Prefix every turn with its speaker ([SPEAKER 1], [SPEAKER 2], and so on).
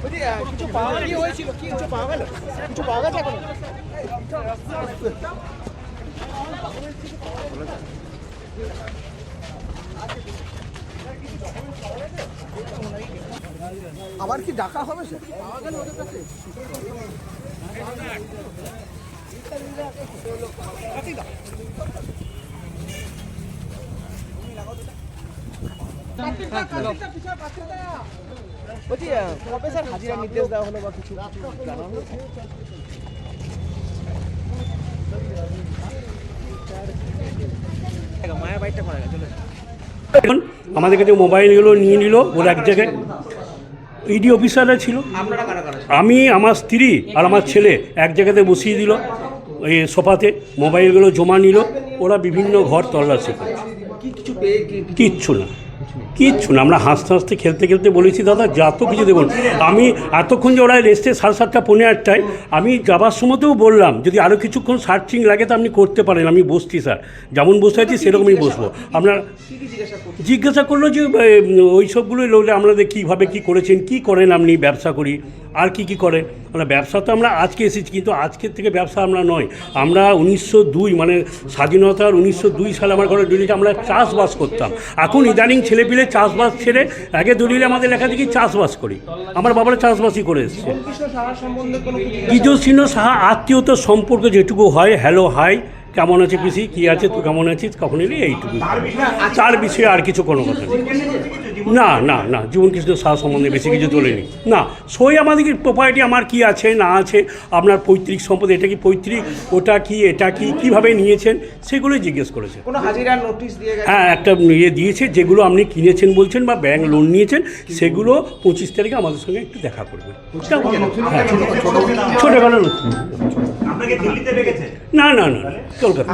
[SPEAKER 1] বলছি, আহ, কিছু পাওয়া কি হয়েছিল কি কিছু পাওয়া গেল কিছু পাওয়া গেছে এখন আবার কি ডাকা হবে হয়েছে মায়া
[SPEAKER 2] আমাদের কাছে মোবাইলগুলো নিয়ে নিল ওরা এক জায়গায় ইডি অফিসাররা ছিল। আমি আমার স্ত্রী আর আমার ছেলে এক জায়গাতে বসিয়ে দিল। এই সোফাতে মোবাইলগুলো জমা নিল। ওরা বিভিন্ন ঘর তল্লাশি করছে। কিচ্ছু না। কিচ্ছু না, আমরা হাসতে হাসতে খেলতে খেলতে বলেছি, দাদা, যা তো কিছু দেখুন। আমি এতক্ষণ যে ওরা এসছে সাড়ে সাতটা পনেরো আটটায়, আমি যাবার সময়তেও বললাম, যদি আরও কিছুক্ষণ সার্চিং লাগে তো আপনি করতে পারেন। আমি বসছি, স্যার, যেমন বসে আছি, সেরকমই বসবো। আপনার জিজ্ঞাসা করল যে ওই সবগুলো লোলে আপনাদের কীভাবে কী করেছেন, কি করেন আপনি ব্যবসা করি, আর কি কি করেন? আমরা, ব্যবসা তো আমরা আজকে এসেছি, কিন্তু আজকের থেকে ব্যবসা আমরা নয়। আমরা উনিশশো দুই মানে স্বাধীনতার উনিশশো দুই সালে আমার ঘরে দলিলে আমরা চাষবাস করতাম। এখন ইদানিং ছেলেপিলে চাষবাস ছেড়ে আগে দলিলে আমাদের লেখা দেখি চাষবাস করি। আমার বাবারা চাষবাসই করে এসছে। গিজসিন্ন সাহা আত্মীয়তার সম্পর্ক যেটুকু হয় হ্যালো হাই কেমন আছে পিসি? কী আছে, তুই কেমন আছিস? কখন এলি এইটুকু তার বিষয়ে আর কিছু কোনো কথা নেই। না না না জীবন কৃষ্ণ সাহা সম্বন্ধে বেশি কিছু তোলেনি। না সই আমাদের প্রপার্টি আমার কি আছে না আছে আপনার পৈতৃক সম্পদ এটা কি পৈতৃক ওটা কি এটা কি কীভাবে নিয়েছেন সেগুলোই জিজ্ঞেস করেছে।
[SPEAKER 1] কোনো হাজিরার নোটিশ দিয়ে গেছে?
[SPEAKER 2] হ্যাঁ একটা ইয়ে দিয়েছে যেগুলো আপনি কিনেছেন বলছেন বা ব্যাংক লোন নিয়েছেন সেগুলো পঁচিশ তারিখে আমাদের সঙ্গে একটু দেখা করবেন। হ্যাঁ ছোটোবেলার না না না কলকাতা।